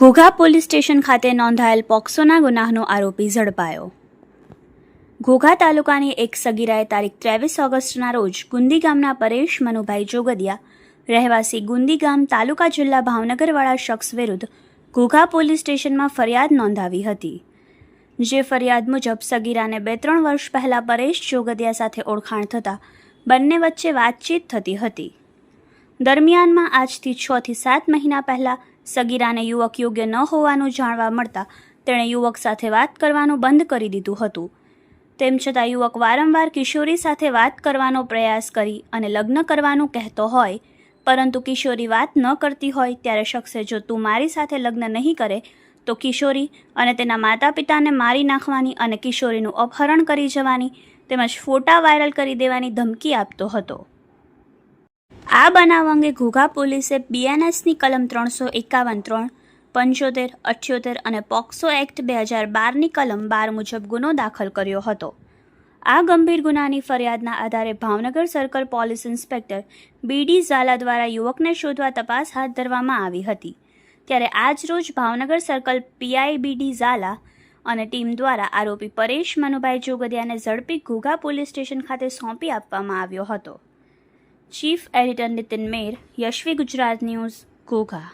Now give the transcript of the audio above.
Ghogha police station ખાતે નોંધાયેલ પોક્સોના ગુનાહનો આરોપી ઝડપાયો. ઘોઘા તાલુકાની એક સગીરાએ તારીખ ત્રેવીસ ઓગસ્ટના રોજ ગુંદી ગામના પરેશ મનુભાઈ જોગદિયા, રહેવાસી ગુંદી ગામ તાલુકા જિલ્લા ભાવનગરવાળા શખ્સ વિરુદ્ધ ઘોઘા પોલીસ સ્ટેશનમાં ફરિયાદ નોંધાવી હતી. જે ફરિયાદ મુજબ સગીરાને બે ત્રણ વર્ષ પહેલાં પરેશ જોગદિયા સાથે ઓળખાણ થતાં બંને વચ્ચે વાતચીત થતી હતી. દરમિયાનમાં આજથી છ થી સાત મહિના પહેલાં સગીરાને યુવક યોગ્ય ન હોવાનું જાણવા મળતા તેણે યુવક સાથે વાત કરવાનું બંધ કરી દીધું હતું. તેમ છતાં યુવક વારંવાર કિશોરી સાથે વાત કરવાનો પ્રયાસ કરી અને લગ્ન કરવાનું કહેતો હોય, પરંતુ કિશોરી વાત ન કરતી હોય ત્યારે શખ્સે જો તું મારી સાથે લગ્ન નહીં કરે તો કિશોરી અને તેના માતા પિતાને મારી નાખવાની અને કિશોરીનું અપહરણ કરી જવાની તેમજ ફોટા વાયરલ કરી દેવાની ધમકી આપતો હતો. આ બનાવ અંગે ઘોઘા પોલીસે બીએનએસની કલમ ત્રણસો એકાવન ત્રણ, પંચોતેર, અઠ્યોતેર અને પોક્સો એક્ટ બે હજાર બારની કલમ બાર મુજબ ગુનો દાખલ કર્યો હતો. આ ગંભીર ગુનાની ફરિયાદના આધારે Bhavnagar circle police inspector B D Zala દ્વારા યુવકને શોધવા તપાસ હાથ ધરવામાં આવી હતી. ત્યારે આજ રોજ ભાવનગર સર્કલ પીઆઈબીડી ઝાલા અને ટીમ દ્વારા આરોપી પરેશ મનુભાઈ જોગદિયાને ઝડપી ઘોઘા પોલીસ સ્ટેશન ખાતે સોંપી આપવામાં આવ્યો હતો. Chief editor Nitin Mer, Yashvi Gujarat news, Ghogha.